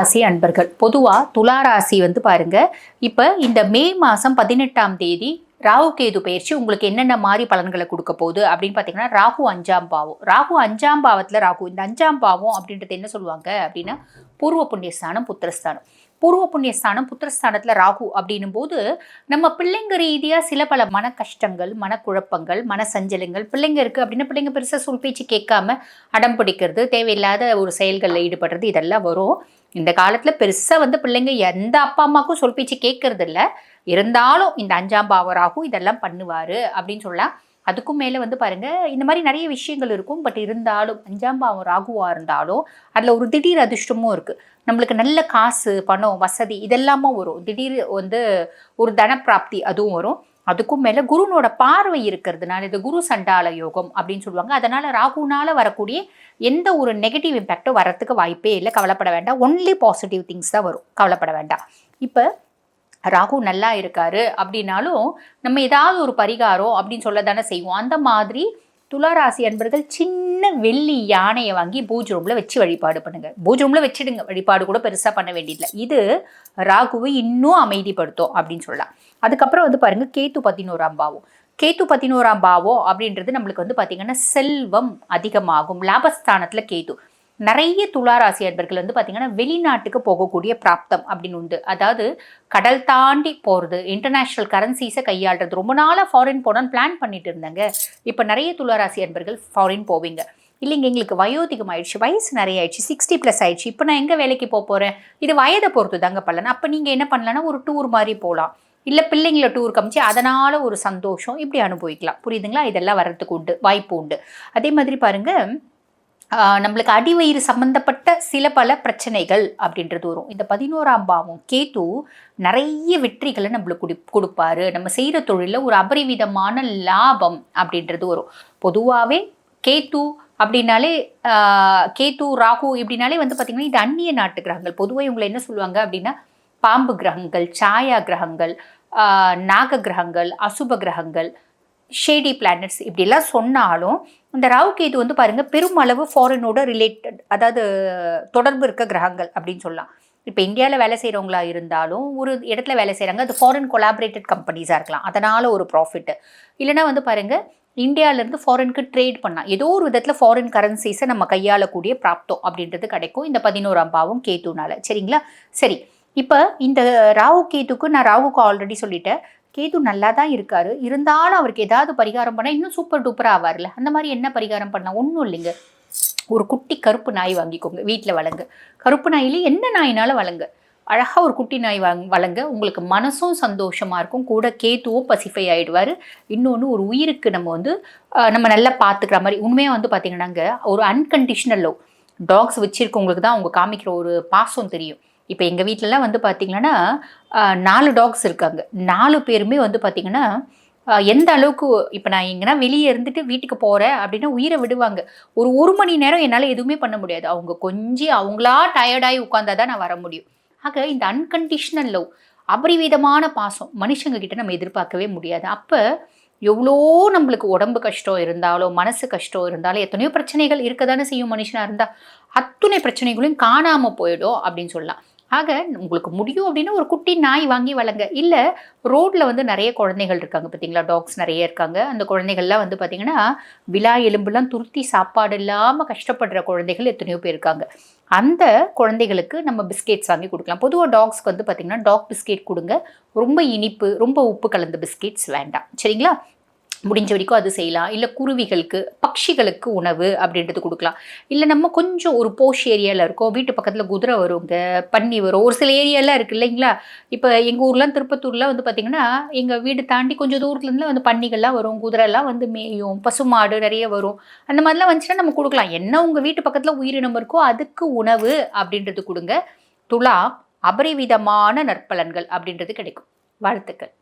ராசி அன்பர்கள். பொதுவாக துலா ராசி வந்து பாருங்க இப்போ இந்த மே மாதம் பதினெட்டாம் தேதி ராகு கேது பயிற்சி உங்களுக்கு என்னென்ன மாதிரி பலன்களை கொடுக்க போகுது அப்படின்னு பார்த்தீங்கன்னா ராகு அஞ்சாம் பாவம். ராகு அஞ்சாம் பாவத்தில் ராகு இந்த அஞ்சாம் பாவம் அப்படின்றது என்ன சொல்லுவாங்க அப்படின்னா பூர்வ புண்ணியஸ்தானம் புத்திரஸ்தானம். பூர்வ புண்ணியஸ்தானம் புத்திரஸ்தானத்தில் ராகு அப்படின்னும் போது நம்ம பிள்ளைங்க ரீதியாக சில பல மன கஷ்டங்கள் மனக்குழப்பங்கள் மன சஞ்சலங்கள் பிள்ளைங்க இருக்குது அப்படின்னா பிள்ளைங்க பெருசாக சொல் பேச்சு கேட்காம அடம் பிடிக்கிறது தேவையில்லாத ஒரு செயல்களில் ஈடுபடுறது இதெல்லாம் வரும். இந்த காலத்தில் பெருசாக வந்து பிள்ளைங்க எந்த அப்பா அம்மாவுக்கும் சொல் பேச்சு கேட்கறது இல்லை இருந்தாலும் இந்த அஞ்சாம் பாவராகும் இதெல்லாம் பண்ணுவார் அப்படின்னு சொல்லலாம். அதுக்கும் மேலே வந்து பாருங்கள் இந்த மாதிரி நிறைய விஷயங்கள் இருக்கும். பட் இருந்தாலும் அஞ்சாம் பாவம் ராகுவாக இருந்தாலும் அதில் ஒரு திடீர் அதிர்ஷ்டமும் இருக்குது நம்மளுக்கு நல்ல காசு பணம் வசதி இதெல்லாமும் வரும். திடீர் வந்து ஒரு தனப்பிராப்தி அதுவும் வரும். அதுக்கும் மேலே குருனோட பார்வை இருக்கிறதுனால இது குரு சண்டால யோகம் அப்படின்னு சொல்லுவாங்க. அதனால் ராகுனால் வரக்கூடிய எந்த ஒரு நெகட்டிவ் இம்பேக்டும் வரத்துக்கு வாய்ப்பே இல்லை. கவலைப்பட வேண்டாம். ஒன்லி பாசிட்டிவ் திங்ஸ் தான் வரும். கவலைப்பட வேண்டாம். இப்போ ராகு நல்லா இருக்காரு அப்படின்னாலும் நம்ம ஏதாவது ஒரு பரிகாரம் அப்படின்னு சொல்ல தானே செய்வோம். அந்த மாதிரி துளாராசி அன்பர்கள் சின்ன வெள்ளி யானையை வாங்கி பூஜ் ரூமில் வச்சு வழிபாடு பண்ணுங்கள் பூஜ் ரூமில் வச்சுடுங்க. வழிபாடு கூட பெருசாக பண்ண வேண்டியதில்லை. இது ராகுவை இன்னும் அமைதிப்படுத்தும் அப்படின்னு சொல்லலாம். அதுக்கப்புறம் வந்து பாருங்கள் கேத்து பதினோராம் பாவம். கேத்து பதினோராம் பாவம் அப்படின்றது நம்மளுக்கு வந்து பார்த்திங்கன்னா செல்வம் அதிகமாகும். லாபஸ்தானத்தில் கேத்து. நிறைய துளாராசி அன்பர்கள் வந்து பார்த்திங்கன்னா வெளிநாட்டுக்கு போகக்கூடிய பிராப்தம் அப்படின்னு உண்டு. அதாவது கடல் தாண்டி போகிறது இன்டர்நேஷ்னல் கரன்சிஸை கையாளுறது. ரொம்ப நாளாக ஃபாரின் போனான்னு பிளான் பண்ணிட்டு இருந்தாங்க. இப்போ நிறைய துளாராசி அன்பர்கள் ஃபாரின் போவீங்க. இல்லைங்க எங்களுக்கு வயோதிகம் ஆயிடுச்சு வயசு நிறைய ஆயிடுச்சு சிக்ஸ்டி ப்ளஸ் ஆயிடுச்சு. இப்போ நான் எங்கே வேலைக்கு போக போகிறேன் இது வயதை பொறுத்து தாங்க பலன். அப்போ நீங்கள் என்ன பண்ணலான்னா ஒரு டூர் மாதிரி போகலாம் இல்லை பிள்ளைங்கள டூர் காமிச்சு அதனால் ஒரு சந்தோஷம் இப்படி அனுபவிக்கலாம். புரியுதுங்களா? இதெல்லாம் வர்றதுக்கு உண்டு வாய்ப்பு உண்டு. அதே மாதிரி பாருங்கள் நம்மளுக்கு அடிவயிறு சம்மந்தப்பட்ட சில பல பிரச்சனைகள் அப்படின்றது வரும். இந்த பதினோராம் பாவம் கேத்து நிறைய வெற்றிகளை நம்மளுக்கு கொடு கொடுப்பாரு. நம்ம செய்கிற தொழிலில் ஒரு அபரிவிதமான லாபம் அப்படின்றது வரும். பொதுவாகவே கேத்து அப்படின்னாலே கேத்து ராகு இப்படின்னாலே வந்து பார்த்திங்கன்னா இது அந்நிய நாட்டு கிரகங்கள். பொதுவாக இவங்களை என்ன சொல்லுவாங்க அப்படின்னா பாம்பு கிரகங்கள் சாயா கிரகங்கள் நாக கிரகங்கள் அசுப கிரகங்கள் ஷேடி பிளானட்ஸ் இப்படிலாம் சொன்னாலும் இந்த ராகு கேது வந்து பாருங்கள் பெருமளவு ஃபாரினோட ரிலேட்டட் அதாவது தொடர்பு இருக்க கிரகங்கள் அப்படின்னு சொல்லலாம். இப்போ இந்தியாவில் வேலை செய்கிறவங்களா இருந்தாலும் ஒரு இடத்துல வேலை செய்கிறாங்க அது ஃபாரின் கொலாபரேட்டட் கம்பெனிஸாக இருக்கலாம். அதனால் ஒரு ப்ராஃபிட்டு இல்லைனா வந்து பாருங்கள் இந்தியாவிலேருந்து ஃபாரினுக்கு ட்ரேட் பண்ணால் ஏதோ ஒரு விதத்தில் ஃபாரின் கரன்சிஸை நம்ம கையாளக்கூடிய பிராப்தம் அப்படின்றது கிடைக்கும் இந்த பதினோராம் பாவம் கேத்துனால சரிங்களா? சரி இப்போ இந்த ராகு கேத்துக்கு நான் ராகுக்கு ஆல்ரெடி சொல்லிட்டேன். கேது நல்லா தான் இருக்காரு. இருந்தாலும் அவருக்கு ஏதாவது பரிகாரம் பண்ணால் இன்னும் சூப்பர் டூப்பராக ஆவார்ல. அந்த மாதிரி என்ன பரிகாரம் பண்ணால் ஒன்றும் இல்லைங்க. ஒரு குட்டி கருப்பு நாய் வாங்கிக்கோங்க வீட்டில் வளங்க கருப்பு நாயிலே என்ன நாயினாலும் வளங்க அழகாக ஒரு குட்டி நாய் வாங் வளங்க உங்களுக்கு மனசும் சந்தோஷமாக இருக்கும். கூட கேத்துவும் பசிஃபை ஆகிடுவார் இன்னொன்று ஒரு உயிருக்கு நம்ம வந்து நம்ம நல்லா பார்த்துக்கிற மாதிரி உண்மையாக வந்து பார்த்தீங்கன்னாங்க ஒரு அன்கண்டிஷனல் லவ் டாக்ஸ் வச்சுருக்கவங்களுக்கு தான் அவங்க காமிக்கிற ஒரு பாசம் தெரியும். இப்போ எங்கள் வீட்டிலலாம் வந்து பார்த்திங்கன்னா நாலு டாக்ஸ் இருக்காங்க. நாலு பேருமே வந்து பார்த்திங்கன்னா எந்த அளவுக்கு இப்போ நான் எங்கன்னா வெளியே இருந்துட்டு வீட்டுக்கு போகிறேன் அப்படின்னா உயிரை விடுவாங்க. ஒரு ஒரு மணி நேரம் என்னால் எதுவுமே பண்ண முடியாது. அவங்க கொஞ்சம் அவங்களா டயர்டாகி உட்காந்தா தான் நான் வர முடியும். ஆக இந்த அன்கண்டிஷ்னல் லவ் அபரிவிதமான பாசம் மனுஷங்க கிட்ட நம்ம எதிர்பார்க்கவே முடியாது. அப்போ எவ்வளோ நம்மளுக்கு உடம்பு கஷ்டம் இருந்தாலோ மனசு கஷ்டம் இருந்தாலும் எத்தனையோ பிரச்சனைகள் இருக்க தானே செய்யும் மனுஷனாக இருந்தால் அத்துணை பிரச்சனைகளையும் காணாமல் போயிடும் அப்படின்னு சொல்லலாம். ஆக உங்களுக்கு முடியும் அப்படின்னா ஒரு குட்டி நாய் வாங்கி வளங்க. இல்லை ரோட்டில் வந்து நிறைய குழந்தைகள் இருக்காங்க பார்த்தீங்களா? டாக்ஸ் நிறைய இருக்காங்க. அந்த குழந்தைகள்லாம் வந்து பார்த்திங்கன்னா விழா எலும்புலாம் துருத்தி சாப்பாடு இல்லாமல் கஷ்டப்படுற குழந்தைகள் எத்தனையோ பேர் இருக்காங்க. அந்த குழந்தைகளுக்கு நம்ம பிஸ்கெட்ஸ் வாங்கி கொடுக்கலாம். பொதுவாக டாக்ஸ்க்கு வந்து பார்த்திங்கன்னா டாக் பிஸ்கெட் கொடுங்க. ரொம்ப இனிப்பு ரொம்ப உப்பு கலந்த பிஸ்கெட்ஸ் வேண்டாம். சரிங்களா? முடிஞ்ச வரைக்கும் அது செய்யலாம். இல்லை குருவிகளுக்கு பட்சிகளுக்கு உணவு அப்படின்றது கொடுக்கலாம். இல்லை நம்ம கொஞ்சம் ஒரு போஷ் ஏரியாவில் இருக்கோம். வீட்டு பக்கத்தில் குதிரை வரும் இந்த பன்னி வரும். ஒரு சில ஏரியாலாம் இருக்குது இல்லைங்களா? இப்போ எங்கள் ஊர்லாம் திருப்பத்தூர்லாம் வந்து பார்த்திங்கன்னா எங்கள் வீடு தாண்டி கொஞ்சம் தூரத்துலேருந்து வந்து பன்னிகள்லாம் வரும். குதிரைலாம் வந்து மேயும். பசுமாடு நிறைய வரும். அந்த மாதிரிலாம் வந்துச்சுன்னா நம்ம கொடுக்கலாம். என்ன உங்கள் வீட்டு பக்கத்தில் உயிரினம் இருக்கோ அதுக்கு உணவு அப்படின்றது கொடுங்க. துலா அபரிவிதமான நற்பலன்கள் அப்படின்றது கிடைக்கும். வாழ்த்துக்கள்.